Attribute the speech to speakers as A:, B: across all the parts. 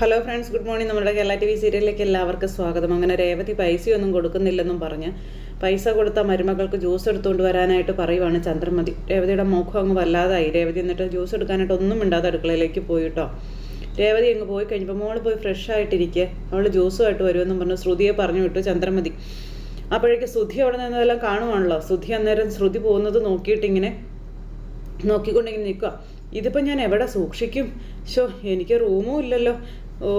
A: Hello friends good morning നമ്മുടെ Kerala T V സീരിയലിലേക്ക് എല്ലാവർക്കും സ്വാഗതം. അങ്ങനെ രേവതി പൈസയൊന്നും കൊടുക്കുന്നില്ലെന്നും പറഞ്ഞ് പൈസ കൊടുത്ത മരുമകൾക്ക് ജ്യൂസ് എടുത്തുകൊണ്ട് വരാനായിട്ട് പറയുവാണ് ചന്ദ്രമതി. രേവതിയുടെ മുഖം അങ്ങ് വല്ലാതായി. രേവതി എന്നിട്ട് ജ്യൂസ് എടുക്കാനായിട്ട് ഒന്നും ഇണ്ടാതെ അടുക്കളയിലേക്ക് പോയിട്ടോ രേവതി അങ്ങ് പോയി കഴിഞ്ഞപ്പോൾ മോൾ പോയി ഫ്രഷ് ആയിട്ടിരിക്കുക അവൾ ജ്യൂസുമായിട്ട് വരുമെന്നും പറഞ്ഞ് ശ്രുതിയെ പറഞ്ഞു വിട്ടു ചന്ദ്രമതി. അപ്പോഴേക്ക് ശ്രുതി അവിടെ നിന്നതെല്ലാം കാണുവാണല്ലോ? ശ്രുതി അന്നേരം ശ്രുതി പോകുന്നത് നോക്കിയിട്ടിങ്ങനെ നോക്കിക്കൊണ്ടിങ്ങനെ നിൽക്കുക ഇതിപ്പോൾ ഞാൻ എവിടെ സൂക്ഷിക്കും? ഷോ എനിക്ക് റൂമും ഇല്ലല്ലോ. ഓ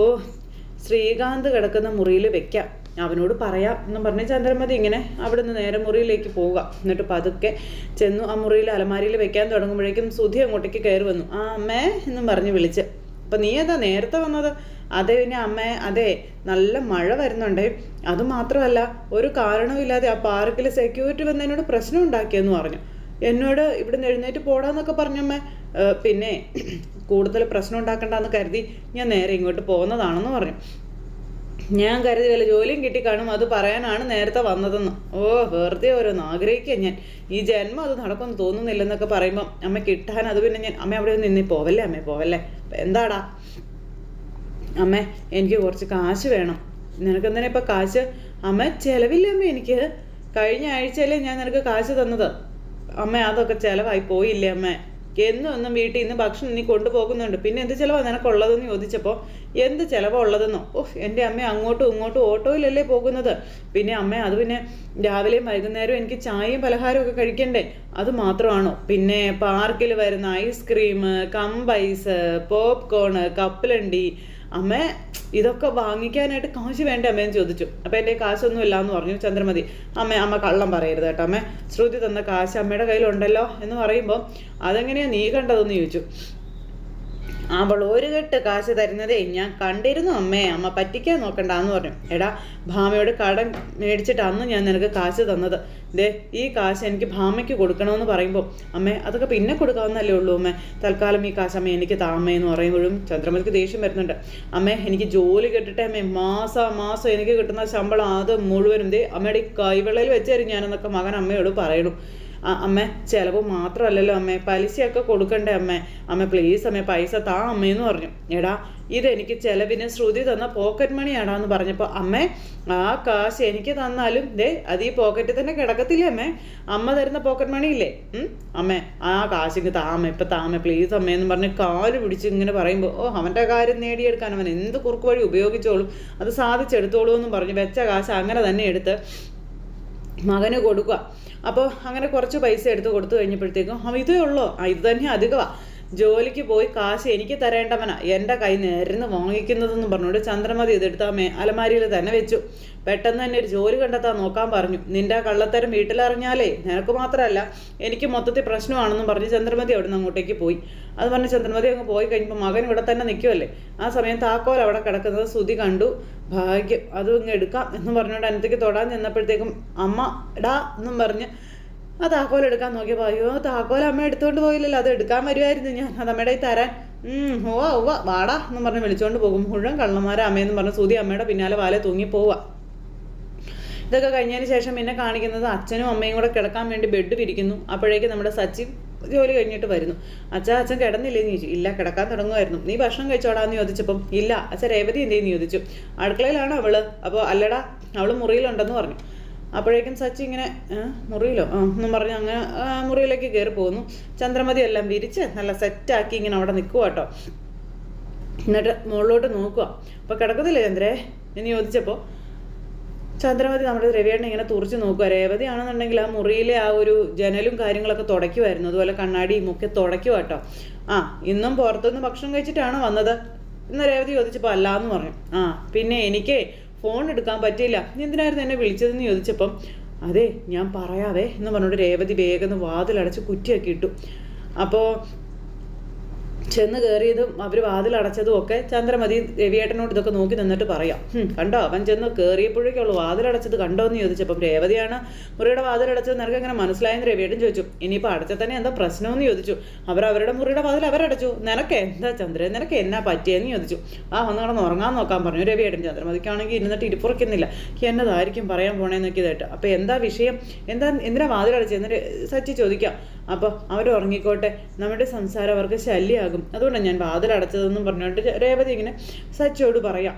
A: ശ്രീകാന്ത് കിടക്കുന്ന മുറിയിൽ വെക്കാം. അവനോട് പറയാം എന്നും പറഞ്ഞ് ചന്ദ്രമതി ഇങ്ങനെ അവിടെ നിന്ന് നേരെ മുറിയിലേക്ക് പോവുക. എന്നിട്ട് പതുക്കെ ചെന്നു ആ മുറിയിൽ അലമാരിയിൽ വെക്കാൻ തുടങ്ങുമ്പോഴേക്കും സുധി അങ്ങോട്ടേക്ക് കയറി വന്നു. ആ അമ്മേ എന്നും പറഞ്ഞ് വിളിച്ച്. അപ്പം നീ എന്താ നേരത്തെ വന്നത്? അതെ പിന്നെ അമ്മേ അതെ നല്ല മഴ വരുന്നുണ്ട്. അതുമാത്രമല്ല ഒരു കാരണവുമില്ലാതെ ആ പാർക്കിൽ സെക്യൂരിറ്റി വന്നതിനോട് പ്രശ്നം ഉണ്ടാക്കിയെന്ന് പറഞ്ഞു. എന്നോട് ഇവിടുന്ന് എഴുന്നേറ്റ് പോടാന്നൊക്കെ പറഞ്ഞമ്മ. പിന്നെ കൂടുതൽ പ്രശ്നം ഉണ്ടാക്കണ്ടെന്ന് കരുതി ഞാൻ നേരെ ഇങ്ങോട്ട് പോകുന്നതാണെന്ന് പറഞ്ഞു. ഞാൻ കരുതി വല്ല ജോലിയും കിട്ടി കാണും അത് പറയാനാണ് നേരത്തെ വന്നതെന്ന്. ഓ വെറുതെ ഓരോന്ന് ആഗ്രഹിക്കുക ഞാൻ. ഈ ജന്മം അത് നടക്കുമെന്ന് തോന്നുന്നില്ലെന്നൊക്കെ പറയുമ്പം അമ്മ കിട്ടാൻ അത് പിന്നെ ഞാൻ അമ്മ അവിടെ നിന്ന് പോവല്ലേ അമ്മ പോവല്ലേ? എന്താടാ? അമ്മ എനിക്ക് കുറച്ച് കാശ് വേണം. നിനക്ക് നിനക്കെന്തിനാ ഇപ്പം കാശ്? അമ്മ ചിലവില്ല അമ്മ എനിക്ക്. കഴിഞ്ഞ ആഴ്ചയല്ലേ ഞാൻ നിനക്ക് കാശ് തന്നത്. അമ്മ അതൊക്കെ ചിലവായി. പോയില്ലേ അമ്മ? എന്നും വീട്ടിൽ നിന്ന് ഭക്ഷണം നീ കൊണ്ടുപോകുന്നുണ്ട്. പിന്നെ എന്ത് ചിലവാണ് നിനക്കുള്ളതെന്ന് ചോദിച്ചപ്പോൾ എന്ത് ചിലവാണ് ഉള്ളതെന്നോ? ഓഹ് എന്റെ അമ്മ അങ്ങോട്ടും ഇങ്ങോട്ടും ഓട്ടോയിലല്ലേ പോകുന്നത്. പിന്നെ അമ്മ അത് പിന്നെ രാവിലെയും വൈകുന്നേരവും എനിക്ക് ചായയും പലഹാരവും ഒക്കെ കഴിക്കണ്ടേ? അത് മാത്രമാണോ? പിന്നെ പാർക്കിൽ വരുന്ന ഐസ്ക്രീം കമ്പൈസ് പോപ്കോൺ കപ്പലണ്ടി അമ്മ ഇതൊക്കെ വാങ്ങിക്കാനായിട്ട് കാശ് വേണ്ട അമ്മയെന്ന് ചോദിച്ചു. അപ്പം എന്റെ കാശൊന്നും ഇല്ല എന്ന് പറഞ്ഞു ചന്ദ്രമതി അമ്മ അമ്മ കള്ളം പറയരുത് കേട്ടോ അമ്മ. ശ്രുതി തന്ന കാശ് അമ്മയുടെ കയ്യിലുണ്ടല്ലോ എന്ന് പറയുമ്പോൾ അതെങ്ങനെയാണ് നീ കണ്ടതെന്ന് ചോദിച്ചു. അവൾ ഒരു കെട്ട് കാശ് തരുന്നതേ ഞാൻ കണ്ടിരുന്നു അമ്മേ. അമ്മ പറ്റിക്കാൻ നോക്കണ്ട എന്ന് പറഞ്ഞു. എടാ ഭാമയോട് കടം മേടിച്ചിട്ട് അന്ന് ഞാൻ നിനക്ക് കാശ് തന്നത്. ദേ ഈ കാശ് എനിക്ക് ഭാമയ്ക്ക് കൊടുക്കണമെന്ന് പറയുമ്പോൾ അമ്മേ അതൊക്കെ പിന്നെ കൊടുക്കാവുന്നല്ലേ ഉള്ളൂ അമ്മേ. തൽക്കാലം ഈ കാശ് അമ്മ എനിക്ക് താമേ എന്ന് പറയുമ്പോഴും ചന്ദ്രമതിക്ക് ദേഷ്യം വരുന്നുണ്ട്. അമ്മേ എനിക്ക് ജോലി കിട്ടട്ടെ അമ്മേ. മാസം മാസം എനിക്ക് കിട്ടുന്ന ശമ്പളം അത് മുഴുവനും. ദേ അമ്മയുടെ ഈ കൈവെള്ളയിൽ വെച്ചായിരുന്നു ഞാനെന്നൊക്കെ മകൻ അമ്മയോട് പറയണു. അമ്മ ചിലവ് മാത്രമല്ലല്ലോ അമ്മേ. പലിശയൊക്കെ കൊടുക്കണ്ടേ അമ്മേ. അമ്മ പ്ലീസ് അമ്മേ പൈസ താ അമ്മയെന്ന് പറഞ്ഞു. എടാ ഇതെനിക്ക് ചിലവിന് ശ്രുതി തന്ന പോക്കറ്റ് മണിയാടാ എന്ന് പറഞ്ഞപ്പോൾ അമ്മ ആ കാശ് എനിക്ക് തന്നാലും ദേ അത് ഈ പോക്കറ്റിൽ തന്നെ കിടക്കത്തില്ലേ അമ്മേ? അമ്മ തരുന്ന പോക്കറ്റ് മണിയില്ലേ അമ്മ ആ കാശിങ് താമ ഇപ്പം താമ പ്ലീസ് അമ്മേ എന്ന് പറഞ്ഞ് കാൽ പിടിച്ച് ഇങ്ങനെ പറയുമ്പോൾ ഓ അവന്റെ കാര്യം നേടിയെടുക്കാൻ അവൻ എന്ത് കുറുക്ക് വഴി ഉപയോഗിച്ചോളും. അത് സാധിച്ചെടുത്തോളൂ എന്നും പറഞ്ഞ് വെച്ച കാശ് അങ്ങനെ തന്നെ എടുത്ത് മകന് കൊടുക്കുക. അപ്പോൾ അങ്ങനെ കുറച്ച് പൈസ എടുത്ത് കൊടുത്തു കഴിഞ്ഞപ്പോഴത്തേക്കും ഇതേ ഉള്ളോ? ആ ഇത് തന്നെ അധികമാണ് ജോലിക്ക് പോയി കാശ് എനിക്ക് തരേണ്ടവനാ. എന്റെ കൈ നേരുന്ന് വാങ്ങിക്കുന്നതെന്ന് പറഞ്ഞുകൊണ്ട് ചന്ദ്രമതി ഇതെടുത്ത് ആ മേ അലമാരിയിൽ തന്നെ വെച്ചു. പെട്ടെന്ന് തന്നെ ഒരു ജോലി കണ്ടെത്താൻ നോക്കാൻ പറഞ്ഞു. നിന്റെ കള്ളത്തരം വീട്ടിലറിഞ്ഞാലേ നിനക്ക് മാത്രമല്ല എനിക്ക് മൊത്തത്തിൽ പ്രശ്നമാണെന്നും പറഞ്ഞ് ചന്ദ്രമതി അവിടെ അങ്ങോട്ടേക്ക് പോയി. അത് പറഞ്ഞ് ചന്ദ്രമതി അങ്ങ് പോയി കഴിഞ്ഞപ്പോൾ മകൻ ഇവിടെ തന്നെ നിൽക്കുമല്ലേ ആ സമയം താക്കോൽ അവിടെ കിടക്കുന്നത് സുതി കണ്ടു. ഭാഗ്യം അതും ഇങ്ങ് എടുക്കാം എന്ന് പറഞ്ഞുകൊണ്ട് അനത്തേക്ക് തൊടാൻ ചെന്നപ്പോഴത്തേക്കും അമ്മ ഡാ എന്നും പറഞ്ഞ് ആ താക്കോൽ എടുക്കാൻ നോക്കിയപ്പോൾ അയ്യോ താക്കോൽ അമ്മ എടുത്തുകൊണ്ട് പോയില്ലല്ലോ അത് എടുക്കാൻ വരുമായിരുന്നു ഞാൻ. അത് അമ്മയുടെ തരാൻ. ഓ ഓ വാടാ എന്ന് പറഞ്ഞ് വിളിച്ചുകൊണ്ട് പോകും. മുഴുവൻ കള്ളന്മാരെ അമ്മയെന്ന് പറഞ്ഞ് സുതി അമ്മയുടെ പിന്നാലെ വാലെ തൂങ്ങി പോവുക ഇതൊക്കെ കഴിഞ്ഞതിന് ശേഷം പിന്നെ കാണിക്കുന്നത് അച്ഛനും അമ്മയും കൂടെ കിടക്കാൻ വേണ്ടി ബെഡ് പിരിക്കുന്നു. അപ്പോഴേക്ക് നമ്മുടെ സച്ചിൻ ജോലി കഴിഞ്ഞിട്ട് വരുന്നു. അച്ഛാ അച്ഛൻ കിടന്നില്ലേ? എന്ന് ചോദിച്ചു. ഇല്ല കിടക്കാൻ തുടങ്ങുമായിരുന്നു നീ ഭക്ഷണം കഴിച്ചോടാന്ന് ചോദിച്ചപ്പം ഇല്ല അച്ഛൻ രേവതി എന്തേന്ന് ചോദിച്ചു? അടുക്കളയിലാണ് അവൾ? അപ്പോൾ അല്ലടാ അവൾ മുറിയിലുണ്ടെന്ന് പറഞ്ഞു. അപ്പോഴേക്കും സച്ചി ഇങ്ങനെ മുറിയിലോ? ആ എന്നും പറഞ്ഞ് അങ്ങനെ മുറിയിലേക്ക് കയറി പോകുന്നു. ചന്ദ്രമതി എല്ലാം വിരിച്ച് നല്ല സെറ്റാക്കി ഇങ്ങനെ അവിടെ നിൽക്കുക കേട്ടോ എന്നിട്ട് മുകളിലോട്ട് നോക്കുക അപ്പോൾ കിടക്കത്തില്ലേ ചന്ദ്രേ? എന്ന് ചോദിച്ചപ്പോൾ ചന്ദ്രമതി നമ്മുടെ രവിയേട്ടനെ ഇങ്ങനെ തുറച്ച് നോക്കുക രേവതി ആണെന്നുണ്ടെങ്കിൽ ആ മുറിയിലെ ആ ഒരു ജനലും കാര്യങ്ങളൊക്കെ തുടയ്ക്കുമായിരുന്നു അതുപോലെ കണ്ണാടിയും ഒക്കെ തുടയ്ക്കുക കേട്ടോ ആ ഇന്നും പുറത്തുനിന്ന് ഭക്ഷണം കഴിച്ചിട്ടാണ് വന്നത്? ഇന്ന് രേവതി ചോദിച്ചപ്പോൾ അല്ല എന്ന് പറഞ്ഞു. ആ പിന്നെ എനിക്ക് ഫോൺ എടുക്കാൻ പറ്റിയില്ല. എന്തിനായിരുന്നു എന്നെ വിളിച്ചതെന്ന് ചോദിച്ചപ്പം അതെ ഞാൻ പറയാവേ എന്ന് പറഞ്ഞുകൊണ്ട് രേവതി വേഗം വാതിലടച്ച് കുറ്റിയാക്കി ഇട്ടു. അപ്പോൾ ചെന്ന് കയറിയതും അവർ വാതിലടച്ചതും ഒക്കെ ചന്ദ്രമതി രവിയേട്ടനോട് ഇതൊക്കെ നോക്കി നിന്നിട്ട് പറയാം. കണ്ടോ? അവൻ ചെന്ന് കയറിയപ്പോഴേക്കുള്ളൂ വാതിലടച്ചത് കണ്ടോ എന്ന് ചോദിച്ചപ്പം രേവതിയാണ് മുറിയുടെ വാതിലടച്ചത് നിനക്ക് എങ്ങനെ മനസ്സിലായെന്ന് രവിയേട്ടൻ ചോദിച്ചു. ഇനിയിപ്പോൾ അടച്ച തന്നെ എന്താ പ്രശ്നമെന്ന് ചോദിച്ചു. അവർ അവരുടെ മുറിയുടെ വാതിൽ അവരടച്ചു. നിനക്ക് എന്താ ചന്ദ്രൻ നിനക്ക് എന്നാ പറ്റിയെന്ന് ചോദിച്ചു. ആ ഒന്ന് കിടന്ന് ഉറങ്ങാൻ നോക്കാൻ പറഞ്ഞു രവിയേട്ടൻ. ചന്ദ്രമതിക്കാണെങ്കിൽ ഇരുന്നിട്ട് ഇരിപ്പുറക്കുന്നില്ല എന്നതായിരിക്കും പറയാൻ പോണേന്ന് നോക്കിയതായിട്ട്. അപ്പോൾ എന്താ വിഷയം? എന്താ എന്തിനാ വാതിലടച്ചത് എന്നിട്ട് സച്ചി ചോദിക്കാം. അപ്പോൾ അവർ ഉറങ്ങിക്കോട്ടെ. നമ്മുടെ സംസാരം അവർക്ക് ശല്യമാകും. മനസ്സിലാകും അതുകൊണ്ടാണ് ഞാൻ വാതിലടച്ചതെന്നും പറഞ്ഞുകൊണ്ട് രേവതി ഇങ്ങനെ സച്ചിയോട് പറയാം.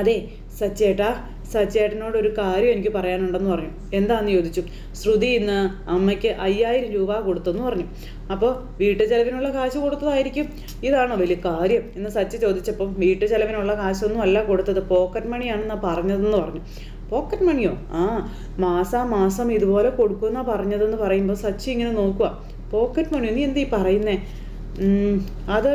A: അതെ സച്ചേട്ടാ സച്ചേട്ടനോട് ഒരു കാര്യം എനിക്ക് പറയാനുണ്ടെന്ന് പറഞ്ഞു. എന്താണെന്ന് ചോദിച്ചു? ശ്രുതി ഇന്ന് അമ്മയ്ക്ക് അയ്യായിരം രൂപ കൊടുത്തെന്ന് പറഞ്ഞു. അപ്പോൾ വീട്ടു ചെലവിനുള്ള കാശ് കൊടുത്തതായിരിക്കും. ഇതാണോ വലിയ കാര്യം? എന്ന് സച്ചി ചോദിച്ചപ്പം വീട്ടു ചെലവിനുള്ള കാശൊന്നും അല്ല കൊടുത്തത്. പോക്കറ്റ് മണിയാണെന്നാണ് പറഞ്ഞതെന്ന് പറഞ്ഞു. പോക്കറ്റ് മണിയോ? ആ മാസാ മാസം ഇതുപോലെ കൊടുക്കുമെന്നാണ് പറഞ്ഞതെന്ന് പറയുമ്പോൾ സച്ചി ഇങ്ങനെ നോക്കുക പോക്കറ്റ് മണിയോ? നീ എന്തീ പറയുന്നേ? അത്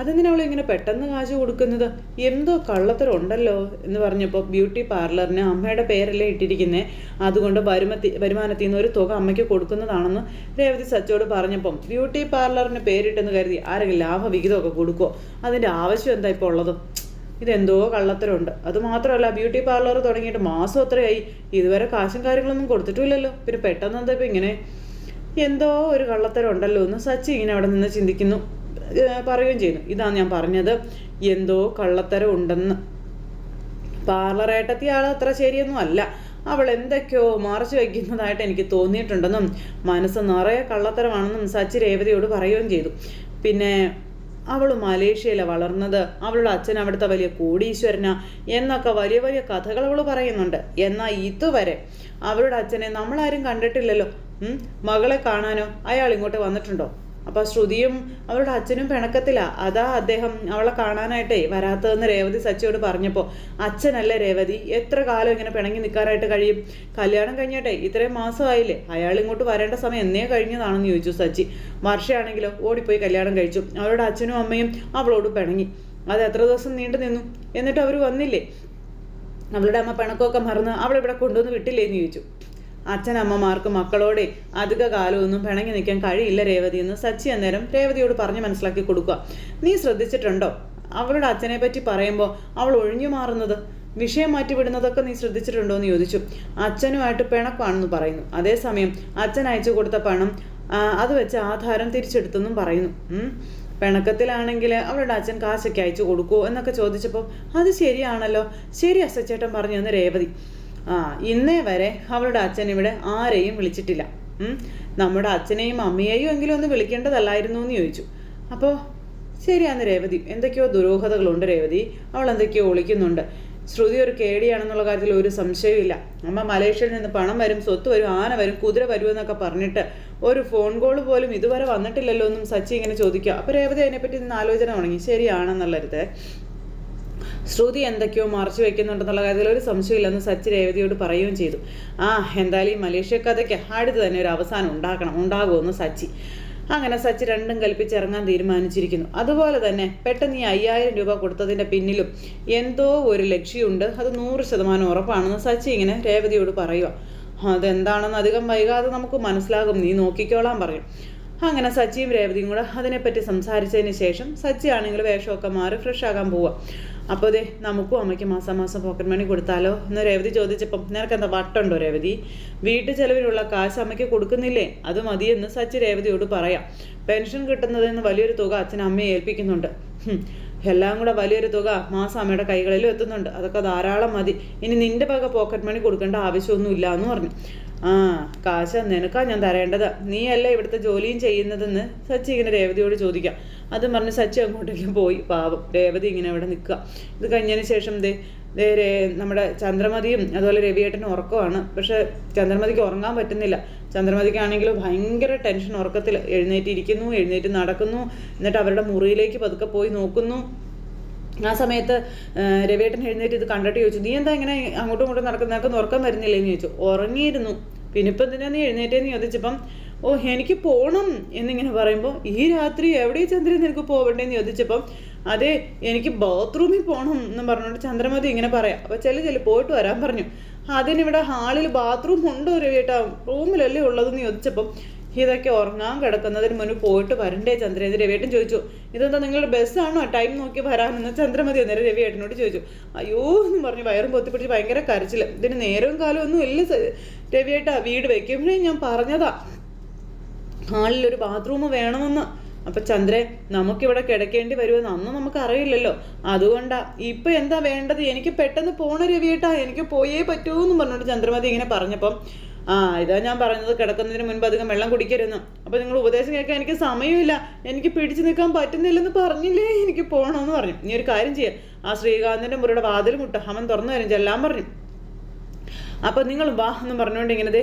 A: അതെന്തിനാ അവൾ ഇങ്ങനെ പെട്ടെന്ന് കാശ് കൊടുക്കുന്നത്? എന്തോ കള്ളത്തരം ഉണ്ടല്ലോ എന്ന് പറഞ്ഞപ്പോൾ ബ്യൂട്ടി പാർലറിന് അമ്മയുടെ പേരല്ലേ ഇട്ടിരിക്കുന്നേ. അതുകൊണ്ട് വരുമത്തി വരുമാനത്തിൽ നിന്ന് ഒരു തുക അമ്മയ്ക്ക് കൊടുക്കുന്നതാണെന്ന് രേവതി സച്ചോട് പറഞ്ഞപ്പം ബ്യൂട്ടി പാർലറിന് പേരിട്ടെന്ന് കരുതി ആരെങ്കിലും ലാഭവിഹിതമൊക്കെ കൊടുക്കുമോ അതിന്റെ ആവശ്യം എന്താ ഇപ്പോൾ ഉള്ളത്? ഇതെന്തോ കള്ളത്തരമുണ്ട്. അതുമാത്രമല്ല ബ്യൂട്ടി പാർലർ തുടങ്ങിയിട്ട് മാസം അത്രയായി ഇതുവരെ കാശും കാര്യങ്ങളൊന്നും കൊടുത്തിട്ടില്ലല്ലോ പിന്നെ പെട്ടെന്ന് എന്താ ഇപ്പം ഇങ്ങനെ? എന്തോ ഒരു കള്ളത്തരം ഉണ്ടല്ലോ എന്ന് സച്ചി ഇങ്ങനെ അവിടെ നിന്ന് ചിന്തിക്കുന്നു. പറയുകയും ചെയ്യുന്നു. ഇതാണ് ഞാൻ പറഞ്ഞത്. എന്തോ കള്ളത്തരം ഉണ്ടെന്ന് പാർലറേട്ടത്തി ആൾ അത്ര ശരിയൊന്നും അല്ല. അവൾ എന്തൊക്കെയോ മറച്ചു വയ്ക്കുന്നതായിട്ട് എനിക്ക് തോന്നിയിട്ടുണ്ടെന്നും മനസ്സ് നിറയെ കള്ളത്തരമാണെന്നും സച്ചി രേവതിയോട് പറയുകയും ചെയ്തു. പിന്നെ അവൾ മലേഷ്യയിലെ വളർന്നത്. അവളുടെ അച്ഛൻ അവിടുത്തെ വലിയ കോടീശ്വരന എന്നൊക്കെ വലിയ വലിയ കഥകൾ അവൾ പറയുന്നുണ്ട്. എന്നാൽ ഇതുവരെ അവളുടെ അച്ഛനെ നമ്മളാരും കണ്ടിട്ടില്ലല്ലോ. മകളെ കാണാനോ? അയാൾ ഇങ്ങോട്ട് വന്നിട്ടുണ്ടോ? അപ്പോൾ ശ്രുതിയും അവരുടെ അച്ഛനും പിണക്കത്തില്ല അതാ അദ്ദേഹം അവളെ കാണാനായിട്ടേ വരാത്തതെന്ന് രേവതി സച്ചിയോട് പറഞ്ഞപ്പോൾ അച്ഛനല്ല രേവതി എത്ര കാലം ഇങ്ങനെ പിണങ്ങി നിൽക്കാനായിട്ട് കഴിയും? കല്യാണം കഴിഞ്ഞിട്ടെ ഇത്രയും മാസമായില്ലേ? അയാൾ ഇങ്ങോട്ട് വരേണ്ട സമയം എന്നേ കഴിഞ്ഞതാണെന്ന് ചോദിച്ചു സച്ചി. വർഷയാണെങ്കിലോ ഓടിപ്പോയി കല്യാണം കഴിച്ചു. അവരുടെ അച്ഛനും അമ്മയും അവളോട് പിണങ്ങി. അത് എത്ര ദിവസം നീണ്ടു നിന്നു? എന്നിട്ട് അവർ വന്നില്ലേ? അവളുടെ അമ്മ പിണക്കമൊക്കെ മറന്ന് അവളിവിടെ കൊണ്ടുവന്ന് വിട്ടില്ലേ എന്ന് ചോദിച്ചു. അച്ഛനമ്മമാർക്ക് മക്കളോടെ അധിക കാലമൊന്നും പിണങ്ങി നിൽക്കാൻ കഴിയില്ല രേവതി എന്ന് സച്ചി അന്നേരം രേവതിയോട് പറഞ്ഞ് മനസ്സിലാക്കി കൊടുക്കുക. നീ ശ്രദ്ധിച്ചിട്ടുണ്ടോ? അവളുടെ അച്ഛനെ പറ്റി പറയുമ്പോൾ അവൾ ഒഴിഞ്ഞു മാറുന്നത്? വിഷയം മാറ്റി വിടുന്നതൊക്കെ നീ ശ്രദ്ധിച്ചിട്ടുണ്ടോ എന്ന് ചോദിച്ചു. അച്ഛനുമായിട്ട് പിണക്കാണെന്ന് പറയുന്നു. അതേസമയം അച്ഛൻ അയച്ചു കൊടുത്ത പണം അത് വെച്ച് ആധാരം തിരിച്ചെടുത്തെന്നും പറയുന്നു. പിണക്കത്തിലാണെങ്കിൽ അവളുടെ അച്ഛൻ കാശൊക്കെ അയച്ചു കൊടുക്കുമോ എന്നൊക്കെ ചോദിച്ചപ്പോൾ അത് ശരിയാണല്ലോ. ശരി അസച്ചേട്ടൻ പറഞ്ഞു എന്ന് രേവതി. ആ ഇന്നേ വരെ അവളുടെ അച്ഛൻ ഇവിടെ ആരെയും വിളിച്ചിട്ടില്ല. നമ്മുടെ അച്ഛനെയും അമ്മയെയും എങ്കിലും ഒന്ന് വിളിക്കേണ്ടതല്ലായിരുന്നു എന്ന് ചോദിച്ചു. അപ്പോൾ ശരിയാന്ന് രേവതി എന്തൊക്കെയോ ദുരൂഹതകളുണ്ട് രേവതി അവൾ എന്തൊക്കെയോ ഒളിക്കുന്നുണ്ട്. ശ്രുതി ഒരു കേടിയാണെന്നുള്ള കാര്യത്തിൽ ഒരു സംശയമില്ല അമ്മ മലേഷ്യയിൽ നിന്ന് പണം വരും സ്വത്ത് വരും ആന വരും കുതിര വരും എന്നൊക്കെ പറഞ്ഞിട്ട് ഒരു ഫോൺ കോൾ പോലും ഇതുവരെ വന്നിട്ടില്ലല്ലോ എന്നും സച്ചി ഇങ്ങനെ ചോദിക്കുക. അപ്പോൾ രേവതി അതിനെപ്പറ്റി നിന്ന് ആലോചന തുടങ്ങി. ശരിയാണെന്നുള്ളരുത്. ശ്രുതി എന്തൊക്കെയോ മറച്ചു വെക്കുന്നുണ്ടെന്നുള്ള കാര്യത്തിൽ ഒരു സംശയമില്ലെന്ന് സച്ചി രേവതിയോട് പറയുകയും ചെയ്തു. ആ എന്തായാലും ഈ മലേഷ്യ കഥയ്ക്ക് അടുത്ത് തന്നെ ഒരു അവസാനം ഉണ്ടാക്കണം ഉണ്ടാകുമെന്ന് സച്ചി. അങ്ങനെ സച്ചി രണ്ടും കൽപ്പിച്ച് ഇറങ്ങാൻ തീരുമാനിച്ചിരിക്കുന്നു. അതുപോലെ തന്നെ പെട്ടെന്ന് ഈ അയ്യായിരം രൂപ കൊടുത്തതിന്റെ പിന്നിലും എന്തോ ഒരു ലക്ഷ്യമുണ്ട്. അത് നൂറ് ശതമാനം ഉറപ്പാണെന്ന് സച്ചി ഇങ്ങനെ രേവതിയോട് പറയുക. അതെന്താണെന്ന് അധികം വൈകാതെ നമുക്ക് മനസ്സിലാകും. നീ നോക്കിക്കോളാൻ പറയും. അങ്ങനെ സച്ചിയും രേവതിയും കൂടെ അതിനെപ്പറ്റി സംസാരിച്ചതിന് ശേഷം സച്ചി ആണെങ്കിൽ വേഷമൊക്കെ മാറി ഫ്രഷ് ആകാൻ പോവുക അപ്പോൾ അതെ നമുക്കും അമ്മയ്ക്ക് മാസം മാസം പോക്കറ്റ് മണി കൊടുത്താലോ? എന്ന് രേവതി ചോദിച്ചപ്പം നിനക്ക് എന്താ വട്ടുണ്ടോ രേവതി? വീട്ടു ചെലവിലുള്ള കാശ് അമ്മയ്ക്ക് കൊടുക്കുന്നില്ലേ? അത് മതിയെന്ന് സച്ചി രേവതിയോട് പറയാം. പെൻഷൻ കിട്ടുന്നതെന്ന് വലിയൊരു തുക അച്ഛൻ അമ്മയെ ഏൽപ്പിക്കുന്നുണ്ട്. എല്ലാം കൂടെ വലിയൊരു തുക മാസം അമ്മയുടെ കൈകളിലും എത്തുന്നുണ്ട്. അതൊക്കെ ധാരാളം മതി. ഇനി നിന്റെ പക പോക്കറ്റ് മണി കൊടുക്കേണ്ട ആവശ്യമൊന്നുമില്ല എന്ന് പറഞ്ഞു. ആ കാശ് നിനക്കാ ഞാൻ തരേണ്ടത്. നീയല്ലേ ഇവിടുത്തെ ജോലിയും ചെയ്യുന്നതെന്ന് സച്ചി ഇങ്ങനെ രേവതിയോട് ചോദിക്കാം. അതും പറഞ്ഞ് സച്ചി അങ്ങോട്ടേക്ക് പോയി. പാവം രേവതി ഇങ്ങനെ അവിടെ നിൽക്കുക. ഇത് കഴിഞ്ഞതിന് ശേഷം ദേ നമ്മുടെ ചന്ദ്രമതിയും അതുപോലെ രവിയേട്ടനും ഉറക്കമാണ്. പക്ഷെ ചന്ദ്രമതിക്ക് ഉറങ്ങാൻ പറ്റുന്നില്ല. ചന്ദ്രമതിക്കാണെങ്കിൽ ഭയങ്കര ടെൻഷൻ ഉറക്കത്തിൽ എഴുന്നേറ്റിരിക്കുന്നു എഴുന്നേറ്റ് നടക്കുന്നു എന്നിട്ട് അവരുടെ മുറിയിലേക്ക് പതുക്കെ പോയി നോക്കുന്നു. ആ സമയത്ത് രവിയേട്ടൻ എഴുന്നേറ്റ് ഇത് കണ്ടിട്ട് ചോദിച്ചു നീ എന്താ ഇങ്ങനെ അങ്ങോട്ടും ഇങ്ങോട്ടും നടക്കുന്ന നിനക്ക് ഉറക്കം വരുന്നില്ലേ എന്ന് ചോദിച്ചു. ഉറങ്ങിയിരുന്നു. പിന്നെ ഇപ്പം എന്തിനാ നീ എഴുന്നേറ്റേന്ന് ചോദിച്ചപ്പം ഓ എനിക്ക് പോകണം എന്നിങ്ങനെ പറയുമ്പോൾ ഈ രാത്രി എവിടെ ചന്ദ്രൻ നിനക്ക് പോകണ്ടേന്ന് ചോദിച്ചപ്പം അതെ എനിക്ക് ബാത്റൂമിൽ പോകണം എന്ന് പറഞ്ഞുകൊണ്ട് ചന്ദ്രമതി ഇങ്ങനെ പറയാം. അപ്പോൾ ചെല്ലു ചെല്ലു പോയിട്ട് വരാൻ പറഞ്ഞു. അതിനിവിടെ ഹാളിൽ ബാത്റൂം ഉണ്ടോ രവിയേട്ടാ? റൂമിലല്ലേ ഉള്ളതെന്ന് ചോദിച്ചപ്പം ഇതൊക്കെ ഉറങ്ങാൻ കിടക്കുന്നതിന് മുന്നിൽ പോയിട്ട് വരണ്ടേ ചന്ദ്രേന്ദ്ര രവിയേട്ടൻ ചോദിച്ചു. ഇതെന്താ നിങ്ങളുടെ ബസ്സാണോ ടൈം നോക്കി വരാനെന്ന് ചന്ദ്രമതി അന്നേരം രവിയേട്ടനോട് ചോദിച്ചു. അയ്യോ എന്ന് പറഞ്ഞ് വയറും പൊത്തിപ്പിടിച്ച് ഭയങ്കര കരച്ചിൽ ഇതിന് നേരവും കാലവും ഒന്നും ഇല്ല രവിയേട്ട വീട് വെക്കുമ്പോഴേ ഞാൻ പറഞ്ഞതാ. ഹാളിൽ ഒരു ബാത്റൂം വേണമെന്ന്. അപ്പൊ ചന്ദ്രൻ നമുക്കിവിടെ കിടക്കേണ്ടി വരുമെന്ന് അന്ന് നമുക്ക് അറിയില്ലല്ലോ അതുകൊണ്ടാ ഇപ്പൊ എന്താ വേണ്ടത്? എനിക്ക് പെട്ടെന്ന് പോണ രവിയേട്ടാ. എനിക്ക് പോയേ പറ്റൂ എന്ന് പറഞ്ഞിട്ട് ചന്ദ്രമതി ഇങ്ങനെ പറഞ്ഞപ്പം ആ ഇതാ ഞാൻ പറയുന്നത് കിടക്കുന്നതിന് മുൻപ് അധികം വെള്ളം കുടിക്കരുതെന്ന് അപ്പോൾ നിങ്ങൾ ഉപദേശം കേൾക്കാൻ എനിക്ക് സമയമില്ല. എനിക്ക് പിടിച്ചു നിൽക്കാൻ പറ്റുന്നില്ലെന്ന് പറഞ്ഞില്ലേ? എനിക്ക് പോകണമെന്ന് പറഞ്ഞു. നീ ഒരു കാര്യം ചെയ്യാം. ആ ശ്രീകാന്തിന്റെ മുറിയുടെ വാതിൽ മുട്ട. അവൻ തുറന്നു തരും. ചെല്ലാൻ പറഞ്ഞു. അപ്പോൾ നിങ്ങൾ വാ എന്ന് പറഞ്ഞുകൊണ്ട് ഇങ്ങനെ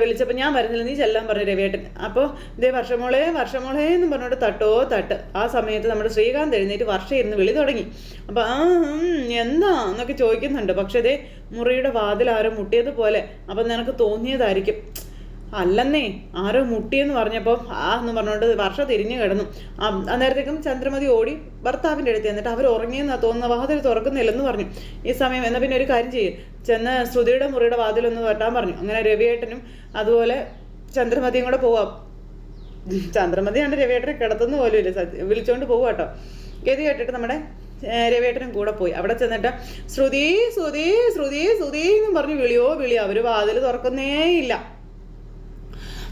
A: വിളിച്ചപ്പോൾ ഞാൻ വരുന്നില്ല നീ ചെല്ലാൻ പറഞ്ഞു രവിയേട്ടൻ. അപ്പോൾ ഇതേ വർഷമോളെ വർഷമോളെ എന്ന് പറഞ്ഞുകൊണ്ട് തട്ടോ തട്ട്. ആ സമയത്ത് നമ്മുടെ ശ്രീകാന്ത് എഴുന്നേറ്റ് വർഷം ഇരുന്ന് വിളി തുടങ്ങി. അപ്പോൾ ആ എന്താ എന്നൊക്കെ ചോദിക്കുന്നുണ്ട്. പക്ഷേ ഇതേ മുറിയുടെ വാതിൽ ആരോ മുട്ടിയതുപോലെ. അപ്പം നിനക്ക് തോന്നിയതായിരിക്കും. അല്ലെന്നേ ആരോ മുട്ടിയെന്ന് പറഞ്ഞപ്പോൾ ആ എന്ന് പറഞ്ഞുകൊണ്ട് വർഷ തിരിഞ്ഞു കിടന്നു. അന്നേരത്തേക്കും ചന്ദ്രമതി ഓടി ഭർത്താവിന്റെ അടുത്ത് എന്നിട്ട് അവർ ഉറങ്ങിയെന്നാ തോന്നുന്ന വാതിൽ തുറക്കുന്നില്ലെന്ന് പറഞ്ഞു. ഈ സമയം എന്നാൽ പിന്നെ ഒരു കാര്യം ചെയ്യും. ചെന്ന് ശ്രുതിയുടെ മുറിയുടെ വാതിലൊന്ന് തട്ടാൻ പറഞ്ഞു. അങ്ങനെ രവിയേട്ടനും അതുപോലെ ചന്ദ്രമതിയും കൂടെ പോവാം. ചന്ദ്രമതിയാണ് രവിയേട്ടനെ കിടത്തുന്ന പോലും ഇല്ല. വിളിച്ചുകൊണ്ട് പോവുക കേട്ടോ. ഗതി കേട്ടിട്ട് നമ്മുടെ രവേട്ടനും കൂടെ പോയി. അവിടെ ചെന്നിട്ട് ശ്രുതി ശ്രുതി ശ്രുതി ശ്രുതി എന്നും പറഞ്ഞു വിളിയോ വിളിയോ. അവർ വാതിൽ തുറക്കുന്നേ ഇല്ല.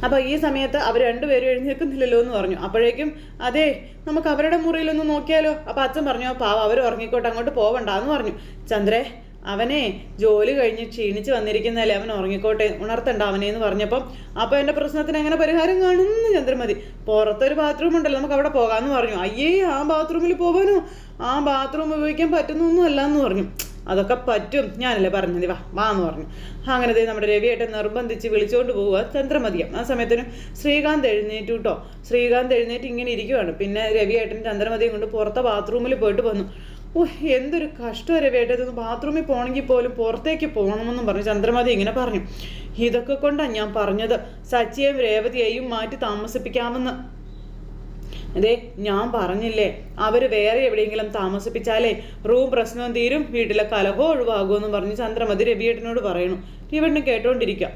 A: അപ്പോൾ ഈ സമയത്ത് അവർ രണ്ടുപേരും എഴുന്നേൽക്കുന്നില്ലല്ലോ എന്ന് പറഞ്ഞു. അപ്പോഴേക്കും അതെ നമുക്ക് അവരുടെ മുറിയിലൊന്ന് നോക്കിയാലോ? അപ്പോൾ അച്ഛൻ പറഞ്ഞു പാവ അവർ ഉറങ്ങിക്കോട്ടെ അങ്ങോട്ട് പോവണ്ട എന്ന് പറഞ്ഞു. ചന്ദ്രേ അവനെ ജോലി കഴിഞ്ഞ് ക്ഷീണിച്ച് വന്നിരിക്കുന്നതല്ലേ? അവൻ ഉറങ്ങിക്കോട്ടെ ഉണർത്തണ്ട അവനെ എന്ന് പറഞ്ഞപ്പം അപ്പോൾ എന്റെ പ്രശ്നത്തിന് എങ്ങനെ പരിഹാരം കാണുന്നു ചന്ദ്രമതി? പുറത്തൊരു ബാത്റൂം ഉണ്ടല്ലോ നമുക്ക് അവിടെ പോകാമെന്ന് പറഞ്ഞു. അയ്യേ ആ ബാത്റൂമിൽ പോകാനോ ആ ബാത്റൂം ഉപയോഗിക്കാൻ പറ്റുന്നൊന്നും അല്ല എന്ന് പറഞ്ഞു. അതൊക്കെ പറ്റും. ഞാനല്ലേ പറഞ്ഞത്? വാ വാ എന്ന് പറഞ്ഞു. അങ്ങനെ നമ്മുടെ രവിയേട്ടൻ നിർബന്ധിച്ച് വിളിച്ചുകൊണ്ട് പോവുക ചന്ദ്രമതിയം ആ സമയത്തിന് ശ്രീകാന്ത് എഴുന്നേറ്റു കേട്ടോ ശ്രീകാന്ത് എഴുന്നേറ്റ് ഇങ്ങനെ ഇരിക്കുവാണ്. പിന്നെ രവിയേട്ടൻ ചന്ദ്രമതിയും കൊണ്ട് പുറത്തെ ബാത്റൂമിൽ പോയിട്ട് വന്നു. ഓ എന്തൊരു കഷ്ടം രവിയേട്ടൻ. ബാത്റൂമിൽ പോകണമെങ്കിൽ പോലും പുറത്തേക്ക് പോകണമെന്നും പറഞ്ഞു ചന്ദ്രമതി ഇങ്ങനെ പറഞ്ഞു. ഇതൊക്കെ കൊണ്ടാണ് ഞാൻ പറഞ്ഞത്. സച്ചിയെയും രേവതിയെയും മാറ്റി താമസിപ്പിക്കാമെന്ന്. അതെ ഞാൻ പറഞ്ഞില്ലേ അവർ വേറെ എവിടെയെങ്കിലും താമസിപ്പിച്ചാലേ റൂം പ്രശ്നവും തീരും വീട്ടിലെ കലഹവും ഒഴിവാകുമെന്ന് പറഞ്ഞ് ചന്ദ്രമതി രവിയേട്ടനോട് പറയണു. രവിയേട്ടന് കേട്ടോണ്ടിരിക്കുക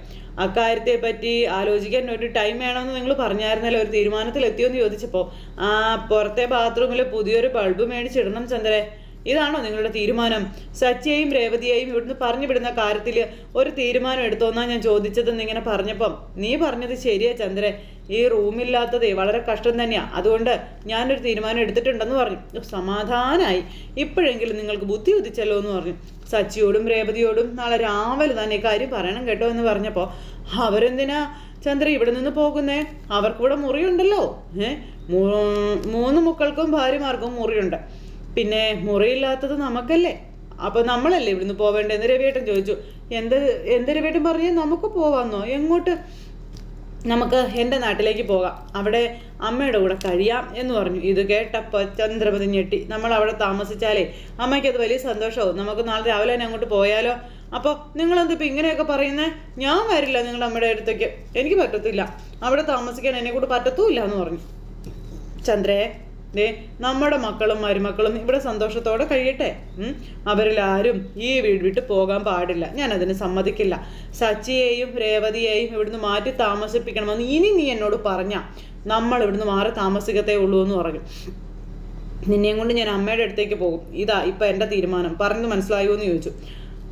A: അക്കാര്യത്തെ പറ്റി ആലോചിക്കാൻ ഒരു ടൈം വേണമെന്ന് നിങ്ങൾ പറഞ്ഞായിരുന്നല്ലോ ഒരു തീരുമാനത്തിൽ എത്തിയോന്ന് ചോദിച്ചപ്പോൾ ആ പുറത്തെ ബാത്റൂമിൽ പുതിയൊരു ബൾബ് മേടിച്ചിടണം ചന്ദ്രേ. ഇതാണോ നിങ്ങളുടെ തീരുമാനം? സച്ചിയെയും രേവതിയെയും ഇവിടുന്ന് പറഞ്ഞു വിടുന്ന കാര്യത്തിൽ ഒരു തീരുമാനം എടുത്തോന്നാ ഞാൻ ചോദിച്ചതെന്ന് ഇങ്ങനെ പറഞ്ഞപ്പം നീ പറഞ്ഞത് ശരിയാ ചന്ദ്രൻ ഈ റൂമില്ലാത്തതേ വളരെ കഷ്ടം തന്നെയാ. അതുകൊണ്ട് ഞാനൊരു തീരുമാനം എടുത്തിട്ടുണ്ടെന്ന് പറഞ്ഞു. സമാധാനമായി ഇപ്പോഴെങ്കിലും നിങ്ങൾക്ക് ബുദ്ധി ഉദിച്ചല്ലോ എന്ന് പറഞ്ഞു. സച്ചിയോടും രേവതിയോടും നാളെ രാവിലെ തന്നെ കാര്യം പറയണം കേട്ടോ എന്ന് പറഞ്ഞപ്പോൾ അവരെന്തിനാ ചന്ദ്ര ഇവിടെ നിന്ന് പോകുന്നേ? അവർക്കിവിടെ മുറിയുണ്ടല്ലോ. ഏഹ് മൂന്ന് മക്കൾക്കും ഭാര്യമാർക്കും മുറിയുണ്ട്. പിന്നെ മുറിയില്ലാത്തത് നമുക്കല്ലേ? അപ്പോൾ നമ്മളല്ലേ ഇവിടുന്ന് പോവേണ്ടതെന്ന് രവിയേട്ടൻ ചോദിച്ചു. എന്ത് എന്ത് രവിയേട്ടൻ പറഞ്ഞു? നമുക്ക് പോവാന്നോ. എങ്ങോട്ട്? നമുക്ക് എന്റെ നാട്ടിലേക്ക് പോകാം. അവിടെ അമ്മയുടെ കൂടെ കഴിയാം എന്ന് പറഞ്ഞു. ഇത് കേട്ടപ്പോൾ ചന്ദ്രപതി ഞെട്ടി. നമ്മൾ അവിടെ താമസിച്ചാലേ അമ്മയ്ക്ക് അത് വലിയ സന്തോഷവും നമുക്ക് നാളെ രാവിലെ തന്നെ അങ്ങോട്ട് പോയാലോ? അപ്പോൾ നിങ്ങളെന്ത് ഇപ്പം ഇങ്ങനെയൊക്കെ പറയുന്നത് ഞാൻ വരില്ല നിങ്ങളുടെ അമ്മയുടെ അടുത്തേക്ക്. എനിക്ക് പറ്റത്തില്ല. അവിടെ താമസിക്കാൻ എന്നെ കൂടെ പറ്റത്തുമില്ല എന്ന് പറഞ്ഞു. ചന്ദ്രേ ദേ നമ്മുടെ മക്കളും മരുമക്കളും ഇവിടെ സന്തോഷത്തോടെ കഴിയട്ടെ. അവരിൽ ആരും ഈ വീട് വിട്ട് പോകാൻ പാടില്ല. ഞാൻ അതിന് സമ്മതിക്കില്ല. സച്ചിയെയും രേവതിയെയും ഇവിടുന്ന് മാറ്റി താമസിപ്പിക്കണമെന്ന് ഇനി നീ എന്നോട് പറഞ്ഞ നമ്മൾ ഇവിടുന്ന് മാറി താമസിക്കത്തേ ഉള്ളൂ എന്ന് പറഞ്ഞു. നിന്നെയും കൊണ്ട് ഞാൻ അമ്മയുടെ അടുത്തേക്ക് പോകും. ഇതാ ഇപ്പം എന്റെ തീരുമാനം. പറഞ്ഞു മനസ്സിലായോ എന്ന് ചോദിച്ചു.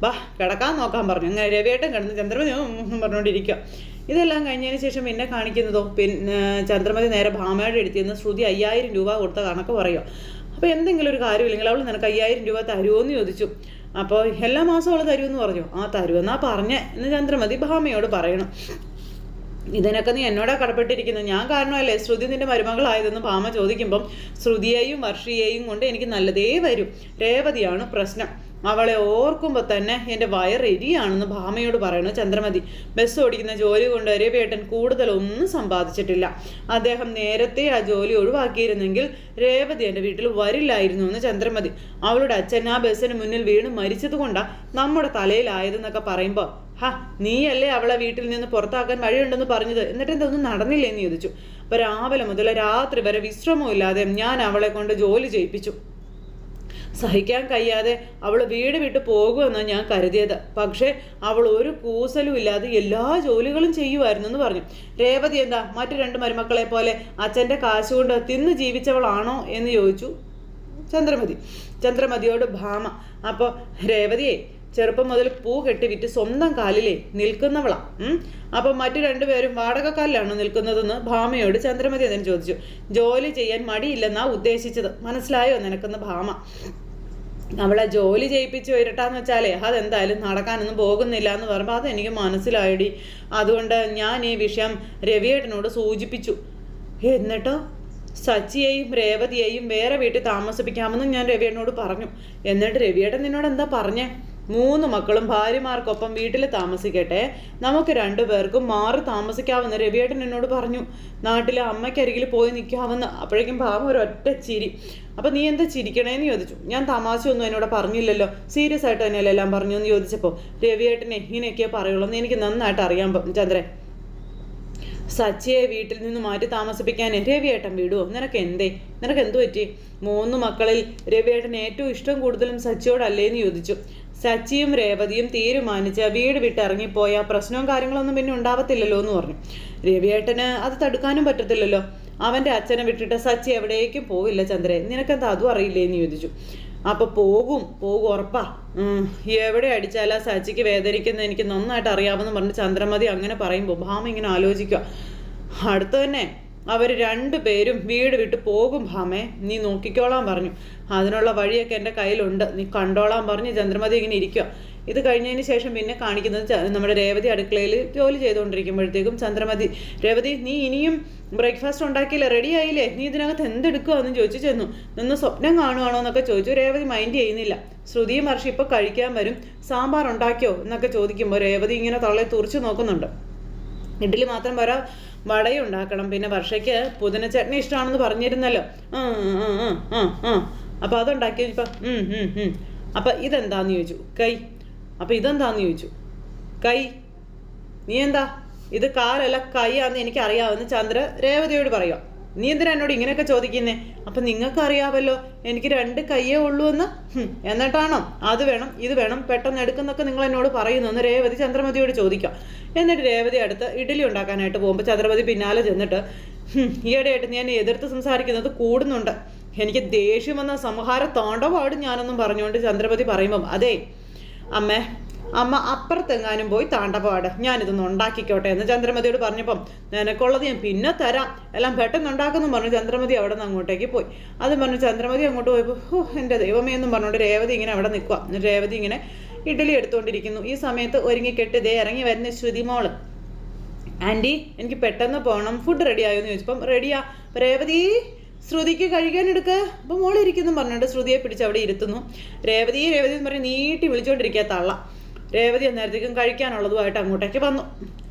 A: വാ കിടക്കാൻ നോക്കാൻ പറഞ്ഞു. അങ്ങനെ രവിയേട്ടൻ കിടന്ന് ചന്ദ്രമതി പറഞ്ഞുകൊണ്ടിരിക്കുക ഇതെല്ലാം കഴിഞ്ഞതിന് ശേഷം എന്നെ കാണിക്കുന്നതോ പിന്നെ ചന്ദ്രമതി നേരെ ഭാമയുടെ അടുത്ത് നിന്ന് ശ്രുതി അയ്യായിരം രൂപ കൊടുത്ത കണക്ക് പറയുമോ അപ്പോൾ എന്തെങ്കിലും ഒരു കാര്യമില്ലെങ്കിൽ അവൾ നിനക്ക് അയ്യായിരം രൂപ തരുമോ എന്ന് ചോദിച്ചു. അപ്പോൾ എല്ലാ മാസവും അവൾ തരുമെന്ന് പറഞ്ഞു. ആ തരുമെന്നാ പറഞ്ഞേ എന്ന് ചന്ദ്രമതി ഭാമയോട് പറയണം. ഇതിനൊക്കെ നീ എന്നോടാ കടപ്പെട്ടിരിക്കുന്നത്? ഞാൻ കാരണമല്ലേ? ശ്രുതി നിന്റെ മരുമകളായതെന്ന് ഭാമ ചോദിക്കുമ്പം ശ്രുതിയെയും വർഷിയെയും കൊണ്ട് എനിക്ക് നല്ലതേ വരും. രേവതിയാണ് പ്രശ്നം. അവളെ ഓർക്കുമ്പോൾ തന്നെ എന്റെ വയറെരിയാണെന്ന് ഭാമയോട് പറയണു ചന്ദ്രമതി. ബസ് ഓടിക്കുന്ന ജോലി കൊണ്ട് രവിയേട്ടൻ കൂടുതലൊന്നും സമ്പാദിച്ചിട്ടില്ല. അദ്ദേഹം നേരത്തെ ആ ജോലി ഒഴിവാക്കിയിരുന്നെങ്കിൽ രേവതി എന്റെ വീട്ടിൽ വരില്ലായിരുന്നു എന്ന് ചന്ദ്രമതി. അവളുടെ അച്ഛൻ ആ ബസ്സിന് മുന്നിൽ വീണ് മരിച്ചതുകൊണ്ടാണ് നമ്മുടെ തലയിലായതെന്നൊക്കെ പറയുമ്പോൾ ഹാ നീയല്ലേ അവളെ വീട്ടിൽ നിന്ന് പുറത്താക്കാൻ വഴിയുണ്ടെന്ന് പറഞ്ഞത്? എന്നിട്ട് എന്തൊന്നും നടന്നില്ലേ? എന്ന് ചോദിച്ചു. അപ്പോൾ രാവിലെ മുതൽ രാത്രി വരെ വിശ്രമമില്ലാതെ ഞാൻ അവളെ കൊണ്ട് ജോലി ചെയ്യിപ്പിച്ചു. സഹിക്കാൻ കഴിയാതെ അവൾ വീട് വിട്ട് പോകുമെന്നാണ് ഞാൻ കരുതിയത്. പക്ഷേ അവൾ ഒരു കൂസലും ഇല്ലാതെ എല്ലാ ജോലികളും ചെയ്യുമായിരുന്നു എന്ന് പറഞ്ഞു. രേവതി എന്താ മറ്റു രണ്ട് മരുമക്കളെ പോലെ അച്ഛന്റെ കാശുകൊണ്ട് തിന്ന് ജീവിച്ചവളാണോ എന്ന് ചോദിച്ചു. ചന്ദ്രമതി. ചന്ദ്രമതിയോട് ഭാമ. അപ്പോൾ രേവതിയെ ചെറുപ്പം മുതൽ പൂ കെട്ടി വിറ്റ് സ്വന്തം കാലിലെ നിൽക്കുന്നവളാ. അപ്പം മറ്റു രണ്ടുപേരും വാടകക്കാലിലാണോ നിൽക്കുന്നതെന്ന് ഭാമയോട് ചന്ദ്രമതി അതിന് ചോദിച്ചു. ജോലി ചെയ്യാൻ മടിയില്ലെന്നാ ഉദ്ദേശിച്ചത്. മനസ്സിലായോ നിനക്കെന്ന് ഭാമ? അവളെ ജോലി ചെയ്യിപ്പിച്ച് വരട്ടാന്ന് വെച്ചാലേ അതെന്തായാലും നടക്കാനൊന്നും പോകുന്നില്ല എന്ന് പറയുമ്പോൾ അതെനിക്ക് മനസ്സിലായടി. അതുകൊണ്ട് ഞാൻ ഈ വിഷയം രവിയേട്ടനോട് സൂചിപ്പിച്ചു. എന്നിട്ടോ? സച്ചിയെയും രേവതിയെയും വേറെ വീട്ടിൽ താമസിപ്പിക്കാമെന്നും ഞാൻ രവിയേട്ടനോട് പറഞ്ഞു. എന്നിട്ട് രവിയേട്ടൻ നിന്നോട് എന്താ പറഞ്ഞേ? മൂന്ന് മക്കളും ഭാര്യമാർക്കൊപ്പം വീട്ടിൽ താമസിക്കട്ടെ. നമുക്ക് രണ്ടു പേർക്കും മാറി താമസിക്കാമെന്ന് രവിയേട്ടൻ എന്നോട് പറഞ്ഞു. നാട്ടിലെ അമ്മയ്ക്കരികിൽ പോയി നിൽക്കാവുന്ന അപ്പോഴേക്കും ഭാവം ഒരു ഒറ്റ ചിരി. അപ്പം നീ എന്താ ചിരിക്കണേന്ന് ചോദിച്ചു. ഞാൻ തമാശയൊന്നും എന്നോട് പറഞ്ഞില്ലല്ലോ. സീരിയസ് ആയിട്ട് തന്നെയല്ലേ എല്ലാം പറഞ്ഞു എന്ന് ചോദിച്ചപ്പോൾ രവിയേട്ടനെ ഇങ്ങനെയൊക്കെയേ പറയുള്ളൂ. എന്ന് എനിക്ക് നന്നായിട്ട് അറിയാൻ പ- ചന്ദ്രൻ. സച്ചിയെ വീട്ടിൽ നിന്ന് മാറ്റി താമസിപ്പിക്കാൻ രവിയേട്ടൻ വിടുവോ? നിനക്ക് എന്തേ? നിനക്ക് എന്തു പറ്റി? മൂന്ന് മക്കളിൽ രവിയേട്ടൻ ഏറ്റവും ഇഷ്ടം കൂടുതലും സച്ചിയോടല്ലേന്ന് ചോദിച്ചു. സച്ചിയും രേവതിയും തീരുമാനിച്ച് വീട് വിട്ടിറങ്ങിപ്പോയ. പ്രശ്നവും കാര്യങ്ങളൊന്നും പിന്നെ ഉണ്ടാവത്തില്ലല്ലോ എന്ന് പറഞ്ഞു. രവിയേട്ടന് അത് തടുക്കാനും പറ്റത്തില്ലല്ലോ. അവന്റെ അച്ഛനെ വിട്ടിട്ട് സച്ചി എവിടേക്കും പോവില്ല ചന്ദ്രൻ നിനക്കെന്താ അതും അറിയില്ലേ എന്ന് ചോദിച്ചു. അപ്പൊ പോകും പോകും ഉറപ്പാ. എവിടെ അടിച്ചാലാ സച്ചിക്ക് വേദനിക്കുന്ന എനിക്ക് നന്നായിട്ട് അറിയാമെന്ന് പറഞ്ഞ് ചന്ദ്രമതി അങ്ങനെ പറയുമ്പോൾ ഭാമ ഇങ്ങനെ ആലോചിക്കുക അടുത്ത് തന്നെ അവർ രണ്ടുപേരും വീട് വിട്ട് പോകും ഭാമേ നീ നോക്കിക്കോളാൻ പറഞ്ഞു. അതിനുള്ള വഴിയൊക്കെ എന്റെ കയ്യിലുണ്ട്. നീ കണ്ടോളാൻ പറഞ്ഞ്. ചന്ദ്രമതി ഇങ്ങനെ ഇരിക്കുക ഇത് കഴിഞ്ഞതിന് ശേഷം പിന്നെ കാണിക്കുന്നത് നമ്മുടെ രേവതി അടുക്കളയിൽ ജോലി ചെയ്തുകൊണ്ടിരിക്കുമ്പോഴത്തേക്കും ചന്ദ്രമതി രേവതി നീ ഇനിയും ബ്രേക്ക്ഫാസ്റ്റ് ഉണ്ടാക്കിയില്ല റെഡി ആയില്ലേ? നീ ഇതിനകത്ത് എന്തെടുക്കുവാന്ന് ചോദിച്ചു ചെന്നു. നിന്ന് സ്വപ്നം കാണുവാണോ എന്നൊക്കെ ചോദിച്ചു. രേവതി മൈൻഡ് ചെയ്യുന്നില്ല. ശ്രുതിയും മർഷി ഇപ്പോൾ കഴിക്കാൻ വരും. സാമ്പാർ ഉണ്ടാക്കിയോ എന്നൊക്കെ ചോദിക്കുമ്പോൾ രേവതി ഇങ്ങനെ തള്ളെ തുറച്ചു നോക്കുന്നുണ്ട്. ഇഡ്ഡലി മാത്രം പോരാ വടയും ഉണ്ടാക്കണം പിന്നെ വർഷയ്ക്ക് പുതിന ചട്നി ഇഷ്ടമാണെന്ന് പറഞ്ഞിരുന്നല്ലോ. അപ്പോൾ അതുണ്ടാക്കി ഇപ്പം. അപ്പം ഇതെന്താന്ന് ചോദിച്ചു? കൈ. അപ്പം ഇതെന്താന്ന് ചോദിച്ചു? കൈ. നീ എന്താ ഇത് കാലല്ല കൈയാന്ന് അറിയാവുന്ന ചന്ദ്ര രേവതിയോട് പറയുക നീ എന്തിനാ എന്നോട് ഇങ്ങനെയൊക്കെ ചോദിക്കുന്നേ? അപ്പം നിങ്ങൾക്ക് അറിയാമല്ലോ എനിക്ക് രണ്ട് കയ്യേ ഉള്ളൂ എന്ന്. എന്നിട്ടാണോ? അത് വേണം ഇത് വേണം പെട്ടെന്ന് എടുക്കുന്നൊക്കെ നിങ്ങൾ എന്നോട് പറയുന്നു. എന്ന് രേവതി ചന്ദ്രമതിയോട് ചോദിക്കാം. എന്നിട്ട് രേവതി അടുത്ത് ഇഡ്ഡലി ഉണ്ടാക്കാനായിട്ട് പോകുമ്പോൾ ചന്ദ്രമതി പിന്നാലെ ചെന്നിട്ട് "ഹും, ഈയിടെയായിട്ട് ഞാൻ എതിർത്ത് സംസാരിക്കുന്നത് കൂടുന്നുണ്ട്. എനിക്ക് ദേഷ്യം വന്ന സംഹാര താണ്ഡവാട് ഞാനൊന്നും പറഞ്ഞുകൊണ്ട് ചന്ദ്രമതി പറയുമ്പം അതെ അമ്മേ അമ്മ അപ്പുറത്തെങ്ങാനും പോയി താണ്ടപാട്. ഞാനിതൊന്ന് ഉണ്ടാക്കിക്കോട്ടെ എന്ന് ചന്ദ്രമതിയോട് പറഞ്ഞപ്പം നിനക്കുള്ളത് ഞാൻ പിന്നെ തരാം. എല്ലാം പെട്ടെന്ന് ഉണ്ടാക്കുന്നു പറഞ്ഞു ചന്ദ്രമതി അവിടെ നിന്ന് അങ്ങോട്ടേക്ക് പോയി. അത് പറഞ്ഞു ചന്ദ്രമതി അങ്ങോട്ട് പോയപ്പോൾ ഓ എന്റെ ദൈവമേ എന്നും പറഞ്ഞുകൊണ്ട് രേവതി ഇങ്ങനെ അവിടെ നിൽക്കുക രേവതി ഇങ്ങനെ ഇഡ്ഡലി എടുത്തുകൊണ്ടിരിക്കുന്നു. ഈ സമയത്ത് ഒരുങ്ങിക്കെട്ട് ദേ ഇറങ്ങി വരുന്ന ശ്രുതിമോൾ ആന്റി എനിക്ക് പെട്ടെന്ന് പോകണം ഫുഡ് റെഡി ആയോ എന്ന് ചോദിച്ചപ്പം റെഡിയാ രേവതി ശ്രുതിക്ക് കഴിക്കാൻ എടുക്ക്. അപ്പം മോളിരിക്കുന്നു പറഞ്ഞിട്ട് ശ്രുതിയെ പിടിച്ച് അവിടെ ഇരുത്തുന്നു. രേവതി രേവതി എന്ന് പറഞ്ഞ് നീട്ടി വിളിച്ചുകൊണ്ടിരിക്കുക തള്ള. രേവതി അന്നേരത്തേക്കും കഴിക്കാനുള്ളതുമായിട്ട് അങ്ങോട്ടേക്ക് വന്നു.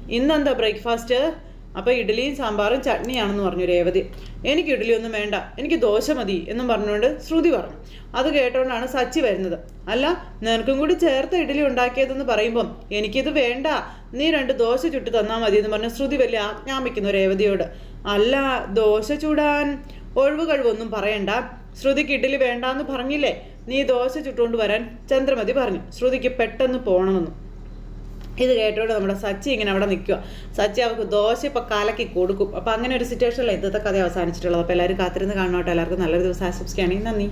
A: ഇന്നെന്താ ബ്രേക്ക്ഫാസ്റ്റ് അപ്പോൾ ഇഡ്ഡലിയും സാമ്പാറും ചട്നിയാണെന്ന് പറഞ്ഞു രേവതി. എനിക്ക് ഇഡ്ഡലി ഒന്നും വേണ്ട എനിക്ക് ദോശ മതി എന്നും പറഞ്ഞുകൊണ്ട് ശ്രുതി പറഞ്ഞു. അത് കേട്ടോണ്ടാണ് സച്ചി വരുന്നത്. അല്ല നിനക്കും കൂടി ചേർത്ത് ഇഡ്ഡലി ഉണ്ടാക്കിയതെന്ന് പറയുമ്പം എനിക്കിത് വേണ്ട നീ രണ്ട് ദോശ ചുട്ട് തന്നാൽ മതി എന്ന് പറഞ്ഞ് ശ്രുതി വലിയ ആജ്ഞാപിക്കുന്നു രേവതിയോട്. അല്ല ദോശ ചൂടാൻ ഒഴിവ് കഴിവൊന്നും പറയണ്ട. ശ്രുതിക്ക് ഇഡ്ഡലി വേണ്ടാന്ന് പറഞ്ഞില്ലേ? നീ ദോശ ചുട്ടുകൊണ്ട് വരാൻ ചന്ദ്രമതി പറഞ്ഞു. ശ്രുതിക്ക് പെട്ടെന്ന് പോകണമെന്ന് ഇത് കേട്ടോണ്ട് നമ്മുടെ സച്ചി ഇങ്ങനെ അവിടെ നിൽക്കുക. സച്ചി അവർക്ക് ദോശ ഇപ്പം കലക്കി കൊടുക്കും. അപ്പം അങ്ങനെ ഒരു സിറ്റുവേഷനിലാണ് ഇന്നത്തെ കഥ അവസാനിച്ചിട്ടുള്ളത്. അപ്പോൾ എല്ലാവരും കാത്തിരുന്ന് കാണണോട്ടെ എല്ലാവർക്കും നല്ലൊരു ദിവസം ആശംസിക്കുകയാണെങ്കിൽ നന്ദി.